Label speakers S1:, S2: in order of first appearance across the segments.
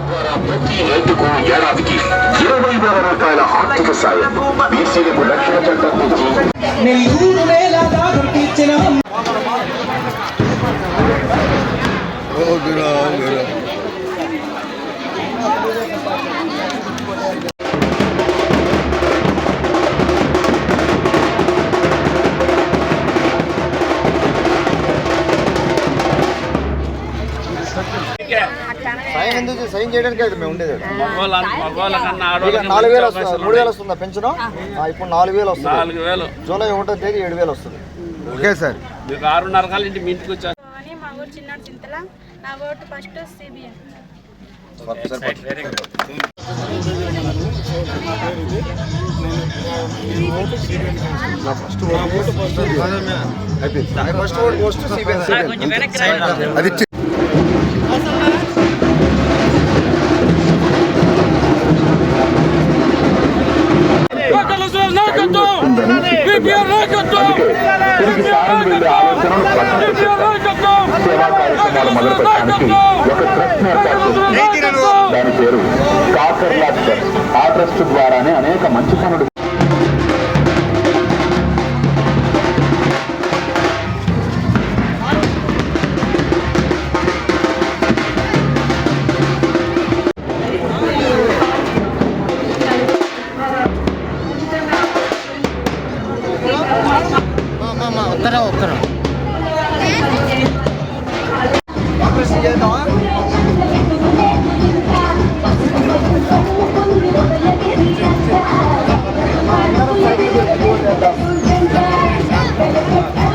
S1: ద్వారా ప్రతి రైతుకు ఏడాదికి ఇరవై వేల రూపాయల ఆర్థిక సాయం. బీసీలకు రక్షణ చట్టం నుంచి
S2: సైన్ ఎందుకు సైన్ చేయడానికి అయితే మేము ఉండేది నాలుగు వేలు వస్తుంది మూడు వేలు. వస్తుందా పెన్షన్ ఇప్పుడు నాలుగు వేలు వస్తుంది. జూలై ఒకటో తేదీ ఏడు వేలు వస్తుంది. Okay sir.
S3: మీకు ఆరున్నర కాల ఇంటి మీ ఇంటికి వచ్చా?
S4: అని మా ఊరు చిన్నాడు చింతల. నా vote first CBN
S2: first vote post అది
S1: తిరిగి సారం సేవా కార్యక్రమాలు మొదలు పెట్టడానికి ఒక ట్రస్ట్ ఏర్పాటు చేసింది. దాని పేరు కాకర్లా ట్రస్ట్ ఆ ట్రస్ట్ ద్వారానే అనేక మంచి పనులు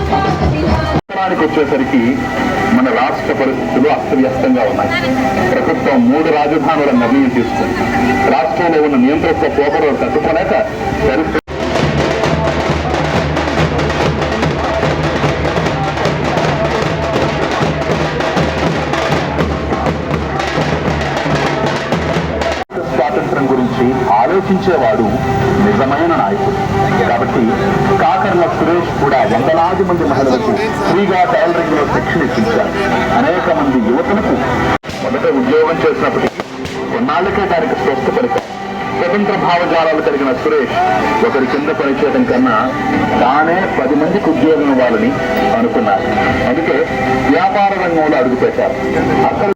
S1: రాష్ట్రానికి వచ్చేసరికి మన రాష్ట్ర పరిస్థితులు అస్తవ్యస్తంగా ఉన్నాయి. ప్రభుత్వం మూడు రాజధానుల నిర్ణయం తీసుకుంది. రాష్ట్రంలో ఉన్న నియంత్రణ పోకడలు తట్టుకోలేక ఆలోచించేవాడు నిజమైన నాయకుడు. కాబట్టి కాకర్ల సురేష్ కూడా వందలాది మంది మహిళలకు ఫ్రీగా టైలరింగ్లో శిక్షణ ఇచ్చించారు అనేక మంది యువతులకు మొదట ఉద్యోగం చేసినప్పటికీ కొన్నాళ్ళకే దానికి స్వస్థపడతారు స్వతంత్ర భావజాలాలు కలిగిన సురేష్ ఒకరి కింద పనిచేయడం కన్నా తానే పది మందికి ఉద్యోగం ఇవ్వాలని అనుకున్నారు. అందుకే వ్యాపార రంగంలో అడుగుపెట్టారు. అక్కడ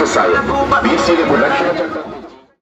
S1: రైతుకు ఏడాదికి ఇరవై